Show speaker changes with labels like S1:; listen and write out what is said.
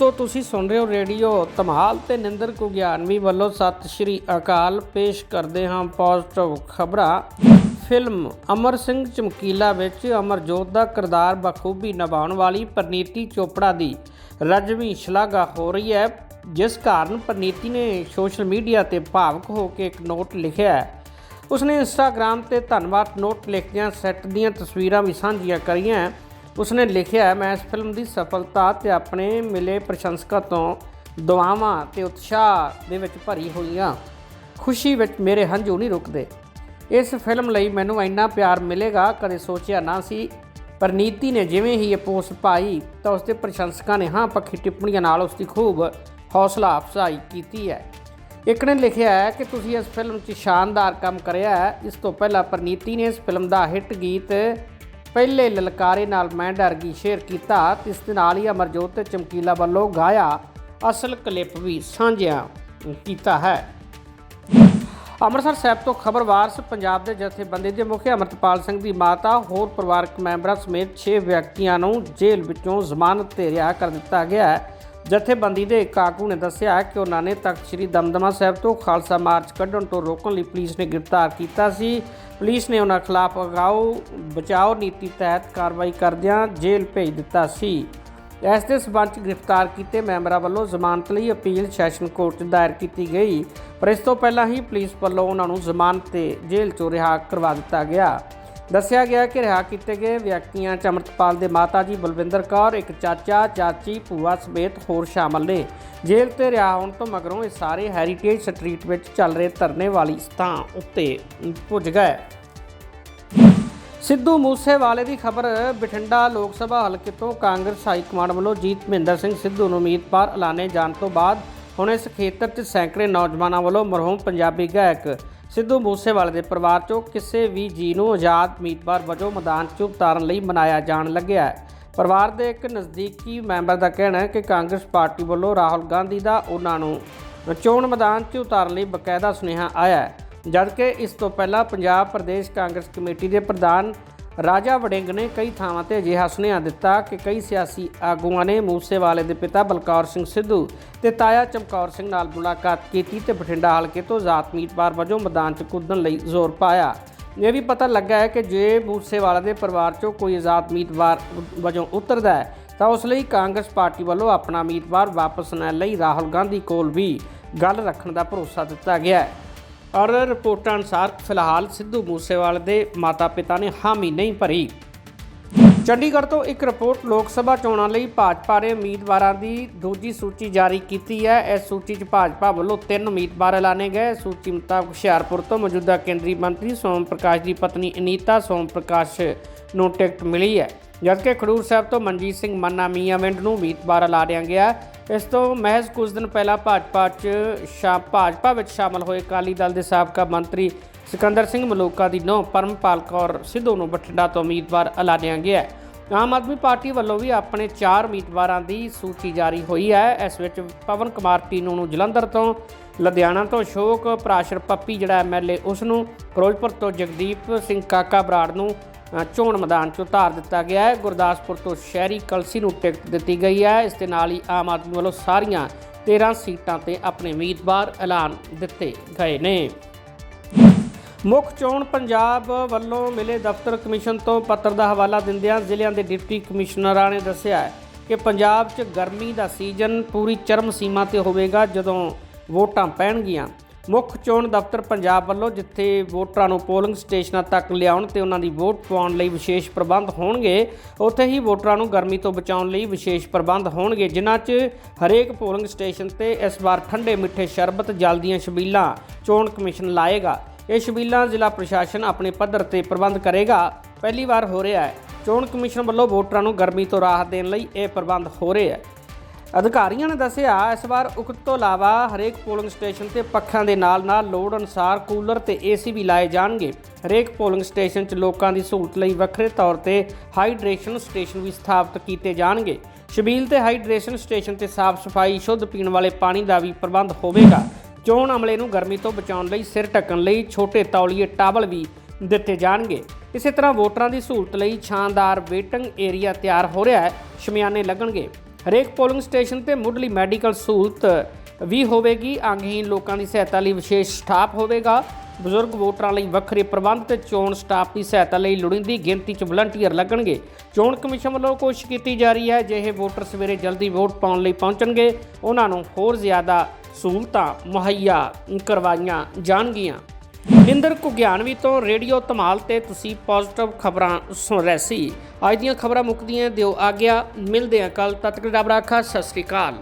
S1: ਤੁਸੀਂ ਸੁਣ ਰਹੇ ਹੋ ਰੇਡੀਓ ਧਮਾਲ ਤੇ ਨਿੰਦਰ ਕੁਗਿਆਨਵੀ ਵੱਲੋਂ ਸਤਿ ਸ਼੍ਰੀ ਅਕਾਲ। ਪੇਸ਼ ਕਰਦੇ ਹਾਂ ਪੋਜ਼ਿਟਿਵ ਖਬਰਾਂ। ਫਿਲਮ ਅਮਰ ਸਿੰਘ ਚਮਕੀਲਾ ਵਿੱਚ ਅਮਰਜੋਤ ਦਾ ਕਿਰਦਾਰ ਬਖੂਬੀ ਨਿਭਾਉਣ ਵਾਲੀ ਪ੍ਰਨੀਤੀ ਚੋਪੜਾ ਦੀ ਰਜਵੀਂ ਸ਼ਲਾਘਾ ਹੋ ਰਹੀ ਹੈ, ਜਿਸ ਕਾਰਨ ਪ੍ਰਨੀਤੀ ਨੇ ਸੋਸ਼ਲ ਮੀਡੀਆ ਤੇ ਭਾਵਕ ਹੋ ਕੇ ਇੱਕ ਨੋਟ ਲਿਖਿਆ ਹੈ। ਉਸਨੇ ਇੰਸਟਾਗ੍ਰam ਤੇ ਧੰਨਵਾਦ ਨੋਟ ਲਿਖਦਿਆਂ ਸੈੱਟ ਦੀਆਂ ਤਸਵੀਰਾਂ ਵੀ ਸਾਂਝੀਆਂ ਕਰੀਆਂ ਉਸਨੇ ਲਿਖਿਆ, ਮੈਂ ਇਸ ਫਿਲਮ ਦੀ ਸਫਲਤਾ ਤੇ ਆਪਣੇ ਮਿਲੇ ਪ੍ਰਸ਼ੰਸਕਾਂ ਤੋਂ ਦੁਆਵਾਂ ਤੇ ਉਤਸ਼ਾਹ ਦੇ ਵਿੱਚ ਭਰੀ ਹੋਈ ਹਾਂ। ਖੁਸ਼ੀ ਵਿੱਚ ਮੇਰੇ ਹੰਝੂ ਨਹੀਂ ਰੁਕਦੇ। ਇਸ ਫਿਲਮ ਲਈ ਮੈਨੂੰ ਇੰਨਾ ਪਿਆਰ ਮਿਲੇਗਾ, ਕਦੇ ਸੋਚਿਆ ਨਾ ਸੀ। ਪਰਨੀਤੀ ਨੇ ਜਿਵੇਂ ਹੀ ਇਹ ਪੋਸਟ ਪਾਈ, ਤਾਂ ਉਸਦੇ ਪ੍ਰਸ਼ੰਸਕਾਂ ਨੇ ਹਾਂ ਪੱਖੀ ਟਿੱਪਣੀਆਂ ਨਾਲ ਉਸ ਦੀ ਖੂਬ ਹੌਸਲਾ ਅਫਜ਼ਾਈ ਕੀਤੀ ਹੈ। ਇੱਕ ਨੇ ਲਿਖਿਆ ਹੈ ਕਿ ਤੁਸੀਂ ਇਸ ਫਿਲਮ 'ਚ ਸ਼ਾਨਦਾਰ ਕੰਮ ਕਰਿਆ ਹੈ। ਇਸ ਤੋਂ ਪਹਿਲਾਂ ਪਰਨੀਤੀ ਨੇ ਇਸ ਫਿਲਮ ਦਾ ਹਿੱਟ ਗੀਤ ਪਹਿਲੇ ਲਲਕਾਰੇ ਨਾਲ ਮੈਂ ਡਰ ਗਈ, ਸ਼ੇਅਰ ਕੀਤਾ ਤੇ ਇਸ ਦੇ ਨਾਲ ਹੀ ਅਮਰਜੋਤ ਤੇ ਚਮਕੀਲਾ ਵੱਲੋਂ ਗਾਇਆ, ਅਸਲ ਕਲਿੱਪ ਵੀ ਸਾਂਝਿਆ ਕੀਤਾ ਹੈ। ਅੰਮ੍ਰਿਤਸਰ ਸਾਹਿਬ ਤੋਂ ਖਬਰ ਵਾਰਸ, ਪੰਜਾਬ ਦੇ ਜਥੇਬੰਦੀ ਦੇ ਮੁਖੀ ਅਮਰਤਪਾਲ ਸਿੰਘ ਦੀ ਮਾਤਾ, ਹੋਰ ਪਰਿਵਾਰਕ ਮੈਂਬਰਾਂ ਸਮੇਤ 6 ਵਿਅਕਤੀਆਂ ਨੂੰ ਜੇਲ੍ਹ ਵਿੱਚੋਂ ਜ਼ਮਾਨਤ ਤੇ ਰਿਹਾ ਕਰ ਦਿੱਤਾ ਗਿਆ ਹੈ। ਜਥੇਬੰਦੀ ਦੇ ਇੱਕ ਆਗੂ ਨੇ ਦੱਸਿਆ ਕਿ ਉਹਨਾਂ ਨੇ ਤਖਤ ਸ੍ਰੀ ਦਮਦਮਾ ਸਾਹਿਬ ਤੋਂ ਖਾਲਸਾ ਮਾਰਚ ਕੱਢਣ ਤੋਂ ਰੋਕਣ ਲਈ ਪੁਲਿਸ ਨੇ ਗ੍ਰਿਫਤਾਰ ਕੀਤਾ ਸੀ। ਪੁਲਿਸ ਨੇ ਉਹਨਾਂ ਖਿਲਾਫ ਅਗਾਓ ਬਚਾਓ ਨੀਤੀ ਤਹਿਤ ਕਾਰਵਾਈ ਕਰਦਿਆਂ ਜੇਲ੍ਹ ਭੇਜ ਦਿੱਤਾ ਸੀ। ਇਸ ਦੇ ਸਬੰਧ 'ਚ ਗ੍ਰਿਫਤਾਰ ਕੀਤੇ ਮੈਂਬਰਾਂ ਵੱਲੋਂ ਜ਼ਮਾਨਤ ਲਈ ਅਪੀਲ ਸੈਸ਼ਨ ਕੋਰਟ 'ਚ ਦਾਇਰ ਕੀਤੀ ਗਈ। ਪਰ ਇਸ ਤੋਂ ਪਹਿਲਾਂ ਹੀ ਪੁਲਿਸ ਵੱਲੋਂ ਉਹਨਾਂ ਨੂੰ ਜ਼ਮਾਨਤ ਤੇ ਜੇਲ੍ਹ 'ਚੋਂ ਰਿਹਾ ਕਰਵਾ ਦਿੱਤਾ ਗਿਆ। ਦੱਸਿਆ ਗਿਆ ਕਿ ਰਿਹਾ ਕੀਤੇ ਗਏ ਵਿਅਕਤੀਆਂ 'ਚ ਅੰਮ੍ਰਿਤਪਾਲ ਦੇ ਮਾਤਾ ਜੀ ਬਲਵਿੰਦਰ ਕੌਰ, ਇੱਕ ਚਾਚਾ, ਚਾਚੀ, ਭੂਆ ਸਮੇਤ ਹੋਰ ਸ਼ਾਮਲ ਨੇ। ਜੇਲ੍ਹ ਤੇ ਰਿਹਾ ਹੋਣ ਤੋਂ ਮਗਰੋਂ ਇਹ ਸਾਰੇ ਹੈਰੀਟੇਜ ਸਟਰੀਟ ਵਿੱਚ ਚੱਲ ਰਹੇ ਧਰਨੇ ਵਾਲੀ ਸਥਾਨ ਉੱਤੇ ਪੁੱਜ ਗਏ। ਸਿੱਧੂ ਮੂਸੇਵਾਲੇ ਦੀ ਖਬਰ, ਬਠਿੰਡਾ ਲੋਕ ਸਭਾ ਹਲਕੇ ਤੋਂ ਕਾਂਗਰਸ ਹਾਈ ਕਮਾਂਡ ਵੱਲੋਂ ਜੀਤ ਮਹਿੰਦਰ ਸਿੰਘ ਸਿੱਧੂ ਨੂੰ ਉਮੀਦਵਾਰ ਐਲਾਨੇ ਜਾਣ ਤੋਂ ਬਾਅਦ ਹੁਣ ਇਸ ਖੇਤਰ 'ਚ ਸੈਂਕੜੇ ਨੌਜਵਾਨਾਂ ਵੱਲੋਂ ਮਰਹੂਮ ਪੰਜਾਬੀ ਗਾਇਕ ਸਿੱਧੂ ਮੂਸੇਵਾਲੇ ਦੇ ਪਰਿਵਾਰ 'ਚੋਂ ਕਿਸੇ ਵੀ ਜੀ ਨੂੰ ਆਜ਼ਾਦ ਉਮੀਦਵਾਰ ਵਜੋਂ ਮੈਦਾਨ 'ਚ ਉਤਾਰਨ ਲਈ ਮਨਾਇਆ ਜਾਣ ਲੱਗਿਆ ਹੈ। ਪਰਿਵਾਰ ਦੇ ਇੱਕ ਨਜ਼ਦੀਕੀ ਮੈਂਬਰ ਦਾ ਕਹਿਣਾ ਹੈ ਕਿ ਕਾਂਗਰਸ ਪਾਰਟੀ ਵੱਲੋਂ ਰਾਹੁਲ ਗਾਂਧੀ ਦਾ ਉਹਨਾਂ ਨੂੰ ਚੋਣ ਮੈਦਾਨ 'ਚ ਉਤਾਰਨ ਲਈ ਬਕਾਇਦਾ ਸੁਨੇਹਾ ਆਇਆ ਹੈ। ਜਦਕਿ ਇਸ ਤੋਂ ਪਹਿਲਾਂ ਪੰਜਾਬ ਪ੍ਰਦੇਸ਼ ਕਾਂਗਰਸ ਕਮੇਟੀ ਦੇ ਪ੍ਰਧਾਨ ਰਾਜਾ ਵੜਿੰਗ ਨੇ ਕਈ ਥਾਵਾਂ ਤੇ ਅਜਿਹਾ ਸੁਨੇਹਾ ਦਿੱਤਾ ਕਿ ਕਈ ਸਿਆਸੀ ਆਗੂਆਂ ਨੇ ਮੂਸੇਵਾਲੇ ਦੇ ਪਿਤਾ ਬਲਕੌਰ ਸਿੰਘ ਸਿੱਧੂ ਤੇ ਤਾਇਆ ਚਮਕੌਰ ਸਿੰਘ ਨਾਲ ਮੁਲਾਕਾਤ ਕੀਤੀ ਤੇ ਬਠਿੰਡਾ ਹਲਕੇ ਤੋਂ ਜ਼ਾਤ ਉਮੀਦਵਾਰ ਵਜੋਂ ਮੈਦਾਨ 'ਚ ਕੁੱਦਣ ਲਈ ਜ਼ੋਰ ਪਾਇਆ। ਇਹ ਵੀ ਪਤਾ ਲੱਗਾ ਹੈ ਕਿ ਜੇ ਮੂਸੇਵਾਲਾ ਦੇ ਪਰਿਵਾਰ 'ਚੋਂ ਕੋਈ ਆਜ਼ਾਦ ਉਮੀਦਵਾਰ ਵਜੋਂ ਉਤਰਦਾ ਹੈ, ਤਾਂ ਉਸ ਲਈ ਕਾਂਗਰਸ ਪਾਰਟੀ ਵੱਲੋਂ ਆਪਣਾ ਉਮੀਦਵਾਰ ਵਾਪਸ ਲੈਣ ਲਈ ਰਾਹੁਲ ਗਾਂਧੀ ਕੋਲ ਵੀ ਗੱਲ ਰੱਖਣ ਦਾ ਭਰੋਸਾ ਦਿੱਤਾ ਗਿਆ ਹੈ। ਔਰ ਰਿਪੋਰਟਾਂ ਅਨੁਸਾਰ ਫਿਲਹਾਲ ਸਿੱਧੂ ਮੂਸੇਵਾਲੇ ਦੇ ਮਾਤਾ-ਪਿਤਾ ਨੇ ਹਾਮੀ ਨਹੀਂ ਭਰੀ। ਚੰਡੀਗੜ੍ਹ ਤੋਂ ਇੱਕ ਰਿਪੋਰਟ ਲੋਕ ਸਭਾ ਚੋਣਾਂ ਲਈ ਭਾਜਪਾ ਨੇ ਉਮੀਦਵਾਰਾਂ ਦੀ ਦੂਜੀ ਸੂਚੀ ਜਾਰੀ ਕੀਤੀ ਹੈ। ਇਸ ਸੂਚੀ 'ਚ ਭਾਜਪਾ ਵੱਲੋਂ ਤਿੰਨ ਉਮੀਦਵਾਰ ਐਲਾਨੇ ਗਏ। ਸੂਚੀ ਮੁਤਾਬਕ ਹੁਸ਼ਿਆਰਪੁਰ ਤੋਂ ਮੌਜੂਦਾ ਕੇਂਦਰੀ ਮੰਤਰੀ ਸੋਮ ਪ੍ਰਕਾਸ਼ ਦੀ ਪਤਨੀ ਅਨੀਤਾ, ਸੋਮ ਪ੍ਰਕਾਸ਼ ਨੂੰ ਟਿਕਟ ਮਿਲੀ ਹੈ। ਜਦਕਿ ਖਡੂਰ ਸਾਹਿਬ ਤੋਂ ਮਨਜੀਤ ਸਿੰਘ ਮੰਨਾ ਮੀਆਂਵਿੰਡ ਨੂੰ ਉਮੀਦਵਾਰ ਐਲਾਨਿਆ ਗਿਆ ਇਸ ਤੋਂ ਮਹਿਜ਼ ਕੁਝ ਦਿਨ ਪਹਿਲਾਂ ਭਾਜਪਾ 'ਚ ਸ਼ਾ, ਭਾਜਪਾ ਵਿੱਚ ਸ਼ਾਮਲ ਹੋਏ ਅਕਾਲੀ ਦਲ ਦੇ ਸਾਬਕਾ ਮੰਤਰੀ ਸਿਕੰਦਰ ਸਿੰਘ ਮਲੋਕਾ ਦੀ ਨੌ ਪਰਮਪਾਲ ਕੌਰ ਸਿੱਧੂ ਨੂੰ ਬਠਿੰਡਾ ਤੋਂ ਉਮੀਦਵਾਰ ਐਲਾਨਿਆ ਗਿਆ ਹੈ। ਆਮ ਆਦਮੀ ਪਾਰਟੀ ਵੱਲੋਂ ਵੀ ਆਪਣੇ ਚਾਰ ਉਮੀਦਵਾਰਾਂ ਦੀ ਸੂਚੀ ਜਾਰੀ ਹੋਈ ਹੈ। ਇਸ ਵਿੱਚ ਪਵਨ ਕੁਮਾਰ ਟੀਨੂ ਨੂੰ ਜਲੰਧਰ ਤੋਂ, ਲੁਧਿਆਣਾ ਤੋਂ ਅਸ਼ੋਕ, ਪ੍ਰਾਸ਼ਰ ਪੱਪੀ ਜਿਹੜਾ ਐਮਐਲਏ ਉਸ ਨੂੰ, ਫਿਰੋਜ਼ਪੁਰ ਤੋਂ ਜਗਦੀਪ ਸਿੰਘ ਕਾਕਾ ਬਰਾੜ ਨੂੰ ਚੋਣ ਮੈਦਾਨ 'ਚ ਉਤਾਰ ਦਿੱਤਾ ਗਿਆ ਹੈ। ਗੁਰਦਾਸਪੁਰ ਤੋਂ ਸ਼ਹਿਰੀ ਕਲਸੀ ਨੂੰ ਟਿਕਟ ਦਿੱਤੀ ਗਈ ਹੈ। ਇਸ ਦੇ ਨਾਲ ਹੀ ਆਮ ਆਦਮੀ ਵੱਲੋਂ ਸਾਰੀਆਂ 13 ਸੀਟਾਂ ਤੇ ਆਪਣੇ ਉਮੀਦਵਾਰ ਐਲਾਨ ਦਿੱਤੇ ਗਏ ਨੇ। ਮੁੱਖ ਚੋਣ ਪੰਜਾਬ ਵੱਲੋਂ ਮਿਲੇ ਦਫ਼ਤਰ ਕਮਿਸ਼ਨ ਤੋਂ ਪੱਤਰ ਦਾ ਹਵਾਲਾ ਦਿੰਦਿਆਂ ਜ਼ਿਲ੍ਹਿਆਂ ਦੇ ਡਿਪਟੀ ਕਮਿਸ਼ਨਰਾਂ ਨੇ ਦੱਸਿਆ ਕਿ ਪੰਜਾਬ 'ਚ ਗਰਮੀ ਦਾ ਸੀਜ਼ਨ ਪੂਰੀ ਚਰਮ ਸੀਮਾ ਤੇ ਹੋਵੇਗਾ ਜਦੋਂ ਵੋਟਾਂ ਪੈਣਗੀਆਂ। ਮੁੱਖ ਚੋਣ ਦਫ਼ਤਰ ਪੰਜਾਬ ਵੱਲੋਂ ਜਿੱਥੇ ਵੋਟਰਾਂ ਨੂੰ ਪੋਲਿੰਗ ਸਟੇਸ਼ਨਾਂ ਤੱਕ ਲਿਆਉਣ ਤੇ ਉਹਨਾਂ ਦੀ ਵੋਟ ਪਾਉਣ ਲਈ ਵਿਸ਼ੇਸ਼ ਪ੍ਰਬੰਧ ਹੋਣਗੇ, ਉੱਥੇ ਹੀ ਵੋਟਰਾਂ ਨੂੰ ਗਰਮੀ ਤੋਂ ਬਚਾਉਣ ਲਈ ਵਿਸ਼ੇਸ਼ ਪ੍ਰਬੰਧ ਹੋਣਗੇ, ਜਿਨ੍ਹਾਂ 'ਚ ਹਰੇਕ ਪੋਲਿੰਗ ਸਟੇਸ਼ਨ ਤੇ ਇਸ ਵਾਰ ਠੰਡੇ ਮਿੱਠੇ ਸ਼ਰਬਤ ਜਲ ਦੀਆਂ ਛਬੀਲਾਂ ਚੋਣ ਕਮਿਸ਼ਨ ਲਾਏਗਾ। ਇਹ ਸ਼ਬੀਲਾਂ ਜ਼ਿਲ੍ਹਾ ਪ੍ਰਸ਼ਾਸਨ ਆਪਣੇ ਪੱਧਰ ਤੇ ਪ੍ਰਬੰਧ ਕਰੇਗਾ। ਪਹਿਲੀ ਵਾਰ ਹੋ ਰਿਹਾ ਹੈ। ਚੋਣ ਕਮਿਸ਼ਨ ਵੱਲੋਂ ਵੋਟਰਾਂ ਨੂੰ ਗਰਮੀ ਤੋਂ ਰਾਹਤ ਦੇਣ ਲਈ ਇਹ ਪ੍ਰਬੰਧ ਹੋ ਰਹੇ ਹੈ। ਅਧਿਕਾਰੀਆਂ ਨੇ ਦੱਸਿਆ, ਇਸ ਵਾਰ ਉਕਤ ਤੋਂ ਇਲਾਵਾ ਹਰੇਕ ਪੋਲਿੰਗ ਸਟੇਸ਼ਨ ਤੇ ਪੱਖਾਂ ਦੇ ਨਾਲ-ਨਾਲ ਲੋੜ ਅਨੁਸਾਰ ਕੂਲਰ ਤੇ ਏਸੀ ਵੀ ਲਾਏ ਜਾਣਗੇ। ਹਰੇਕ ਪੋਲਿੰਗ ਸਟੇਸ਼ਨ 'ਚ ਲੋਕਾਂ ਦੀ ਸਹੂਲਤ ਲਈ ਵੱਖਰੇ ਤੌਰ ਤੇ ਹਾਈਡਰੇਸ਼ਨ ਸਟੇਸ਼ਨ ਵੀ ਸਥਾਪਿਤ ਕੀਤੇ ਜਾਣਗੇ। ਸ਼ਬੀਲ ਤੇ ਹਾਈਡਰੇਸ਼ਨ ਸਟੇਸ਼ਨ ਤੇ ਸਾਫ਼ ਸਫ਼ਾਈ, ਸ਼ੁੱਧ ਪੀਣ ਵਾਲੇ ਪਾਣੀ ਦਾ ਵੀ ਪ੍ਰਬੰਧ ਹੋਵੇਗਾ। ਚੋਣ ਅਮਲੇ ਨੂੰ ਗਰਮੀ ਤੋਂ ਬਚਾਉਣ ਲਈ ਸਿਰ ਢੱਕਣ ਲਈ ਛੋਟੇ ਤੌਲੀਏ ਟਾਵਲ ਵੀ ਦਿੱਤੇ ਜਾਣਗੇ। ਇਸੇ ਤਰ੍ਹਾਂ ਵੋਟਰਾਂ ਦੀ ਸਹੂਲਤ ਲਈ ਸ਼ਾਨਦਾਰ ਵੇਟਿੰਗ ਏਰੀਆ ਤਿਆਰ ਹੋ ਰਿਹਾ ਹੈ। ਸ਼ਮਿਆਨੇ ਲੱਗਣਗੇ। ਹਰੇਕ ਪੋਲਿੰਗ ਸਟੇਸ਼ਨ ਤੇ ਮੁੱਢਲੀ ਮੈਡੀਕਲ ਸਹੂਲਤ ਵੀ ਹੋਵੇਗੀ। ਅੰਗਹੀਨ ਲੋਕਾਂ ਦੀ ਸਹਾਇਤਾ ਲਈ ਵਿਸ਼ੇਸ਼ ਸਟਾਫ ਹੋਵੇਗਾ। ਬਜ਼ੁਰਗ ਵੋਟਰਾਂ ਲਈ ਵੱਖਰੇ ਪ੍ਰਬੰਧ ਤੇ ਚੋਣ ਸਟਾਫ ਦੀ ਸਹਾਇਤਾ ਲਈ ਲੋੜੀਂਦੀ ਗਿਣਤੀ 'ਚ ਵਲੰਟੀਅਰ ਲੱਗਣਗੇ। ਚੋਣ ਕਮਿਸ਼ਨ ਵੱਲੋਂ ਕੋਸ਼ਿਸ਼ ਕੀਤੀ ਜਾ ਰਹੀ ਹੈ ਜਿਹੇ ਵੋਟਰ ਸਵੇਰੇ ਜਲਦੀ ਵੋਟ ਪਾਉਣ ਲਈ ਪਹੁੰਚਣਗੇ। ਉਹਨਾਂ ਨੂੰ ਹੋਰ ਜ਼ਿਆਦਾ ਸਹੂਲਤਾਂ ਮੁਹੱਈਆ ਕਰਵਾਈਆਂ ਜਾਣਗੀਆਂ। ਇੰਦਰ ਕੁਗਿਆਨਵੀ ਤੋਂ ਰੇਡੀਓ ਧਮਾਲ ਤੇ ਤੁਸੀਂ ਪੋਜ਼ਿਟਿਵ ਖਬਰਾਂ ਸੁਣ ਰਹੇ ਸੀ। ਅੱਜ ਦੀਆਂ ਖਬਰਾਂ ਮੁੱਕਦੀਆਂ ਦਿਓ ਆ ਗਿਆ ਮਿਲਦੇ ਆ ਕੱਲ ਤਦ ਤੱਕ ਰੱਬ ਰਾਖਾ ਸਤਿ ਸ੍ਰੀ ਅਕਾਲ।